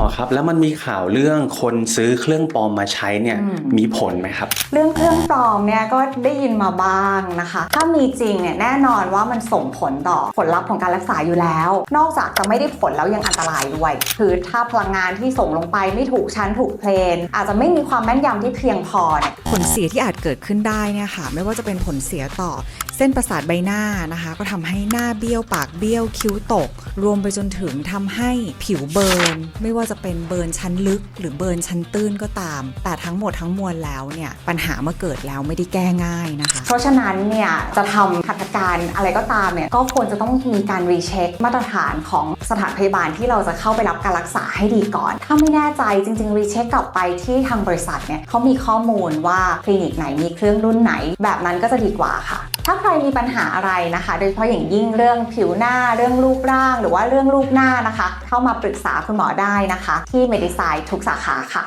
อครับ แล้วมันมีข่าวเรื่องคนซื้อเครื่องปลอมมาใช้เนี่ยอืมมีผลไหมครับ เรื่องเครื่องปลอมเนี่ยก็ได้ยินมาบ้างนะคะ ถ้ามีจริงเนี่ยแน่นอนว่ามันส่งผลต่อผลลัพธ์ของการรักษาอยู่แล้ว นอกจากจะไม่ได้ผลแล้วยังอันตรายด้วยคือถ้าพลังงานที่ส่งลงไปไม่ถูกชั้นถูกเพลน อาจจะไม่มีความแม่นยำที่เพียงพอเนี่ยผลเสียที่อาจเกิดขึ้นได้เนี่ยค่ะไม่ว่าจะเป็นผลเสียต่อเส้นประสาทใบหน้านะคะ ก็ทำให้หน้าเบี้ยวปากเบี้ยวคิ้วตก รวมไปจนถึงทำให้ผิวเบิร์นไม่ว่าจะเป็นเบิร์นชั้นลึก หรือเบิร์นชั้นตื้นก็ตาม แต่ทั้งหมดทั้งมวลแล้วเนี่ยปัญหาเมื่อเกิดแล้วไม่ได้แก้ง่ายนะคะ เพราะฉะนั้นเนี่ยจะทำหัตถการอะไรก็ตามเนี่ยก็ควรจะต้องมีการรีเช็คมาตรฐานของสถานพยาบาลที่เราจะเข้าไปรับการรักษาให้ดีก่อน ถ้าไม่แน่ใจจริงๆรีเช็คกลับไปที่ทางบริษัทเนี่ยเขามีข้อมูลว่าคลินิกไหนมีเครื่องรุ่นไหน แบบนั้นก็จะดีกว่าค่ะ ถ้าใครมีปัญหาอะไรนะคะ โดยเฉพาะอย่างยิ่งเรื่องผิวหน้าเรื่องรูปร่าง หรือว่าเรื่องรูปหน้านะคะ เข้ามาปรึกษาคุณหมอได้นะคะ ที่ Medicine ทุกสาขาค่ะ